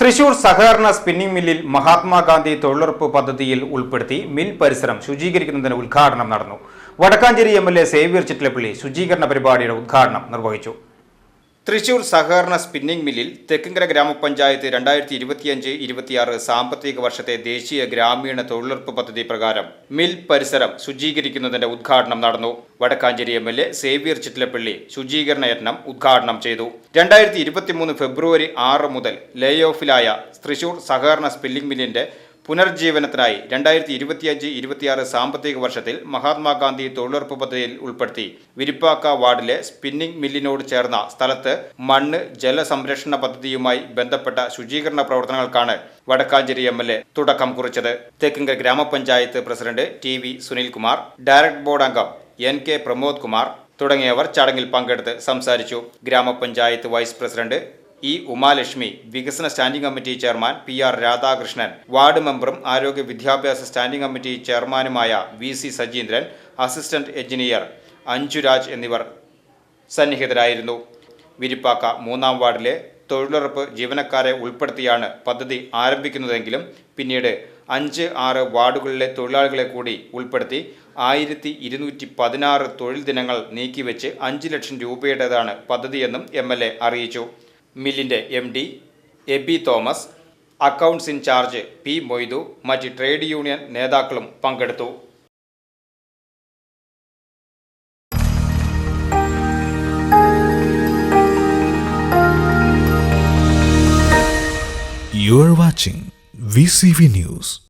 തൃശൂർ സഹകരണ സ്പിന്നിംഗ് മില്ലിൽ മഹാത്മാഗാന്ധി തൊഴിലുറപ്പ് പദ്ധതിയിൽ ഉൾപ്പെടുത്തി മിൽ പരിസരം ശുചീകരിക്കുന്നതിന് ഉദ്ഘാടനം നടന്നു. Vadakkanchery M L A Xavier Chittalappally ശുചീകരണ പരിപാടിയുടെ ഉദ്ഘാടനം നിർവഹിച്ചു. തൃശൂർ സഹകരണ സ്പിന്നിംഗ് മില്ലിൽ തെക്കിങ്കര ഗ്രാമപഞ്ചായത്ത് രണ്ടായിരത്തി ഇരുപത്തിയഞ്ച് ഇരുപത്തിയാറ് സാമ്പത്തിക വർഷത്തെ ദേശീയ ഗ്രാമീണ തൊഴിലുറപ്പ് പദ്ധതി പ്രകാരം മിൽ പരിസരം ശുചീകരിക്കുന്നതിന്റെ ഉദ്ഘാടനം നടന്നു. Vadakkanchery M L A Xavier Chittalappally ശുചീകരണ യത്നം ഉദ്ഘാടനം ചെയ്തു. രണ്ടായിരത്തി ഫെബ്രുവരി ആറ് മുതൽ ലേ ഓഫിലായ തൃശൂർ സഹകരണ സ്പിന്നിംഗ് മില്ലിന്റെ പുനർജീവനത്തിനായി രണ്ടായിരത്തി ഇരുപത്തിയഞ്ച് ഇരുപത്തിയാറ് സാമ്പത്തിക വർഷത്തിൽ മഹാത്മാഗാന്ധി തൊഴിലുറപ്പ് പദ്ധതിയിൽ ഉൾപ്പെടുത്തി വിരിപ്പാക്ക വാർഡിലെ സ്പിന്നിംഗ് മില്ലിനോട് ചേർന്ന സ്ഥലത്ത് മണ്ണ് ജലസംരക്ഷണ പദ്ധതിയുമായി ബന്ധപ്പെട്ട ശുചീകരണ പ്രവർത്തനങ്ങൾക്കാണ് വടക്കാഞ്ചേരി എം എൽ എ തുടക്കം കുറിച്ചത്. തെക്കിങ്കൽ ഗ്രാമപഞ്ചായത്ത് president T V Sunilkumar direct board അംഗം എൻ കെ പ്രമോദ് കുമാർ തുടങ്ങിയവർ ചടങ്ങിൽ പങ്കെടുത്ത് സംസാരിച്ചു. ഗ്രാമപഞ്ചായത്ത് വൈസ് പ്രസിഡന്റ് ഇ ഉമാലക്ഷ്മി വികസന standing committee chairman P R Radhakrishnan ward മെമ്പറും ആരോഗ്യ വിദ്യാഭ്യാസ സ്റ്റാൻഡിംഗ് കമ്മിറ്റി ചെയർമാനുമായ V C Sajeendran assistant engineer Anjuraj എന്നിവർ സന്നിഹിതരായിരുന്നു. വിരിപ്പാക്ക മൂന്നാം വാർഡിലെ തൊഴിലുറപ്പ് ജീവനക്കാരെ ഉൾപ്പെടുത്തിയാണ് പദ്ധതി ആരംഭിക്കുന്നതെങ്കിലും പിന്നീട് അഞ്ച് ആറ് വാർഡുകളിലെ തൊഴിലാളികളെ കൂടി ഉൾപ്പെടുത്തി ആയിരത്തി ഇരുന്നൂറ്റി പതിനാറ് തൊഴിൽ ദിനങ്ങൾ നീക്കിവെച്ച് അഞ്ച് ലക്ഷം രൂപയുടേതാണ് പദ്ധതിയെന്നും എം എൽ എ അറിയിച്ചു. മില്ലിന്റെ MD Aby Thomas accounts in-charge P Moidu മറ്റ് ട്രേഡ് യൂണിയൻ നേതാക്കളും പങ്കെടുത്തു You are watching VCV News.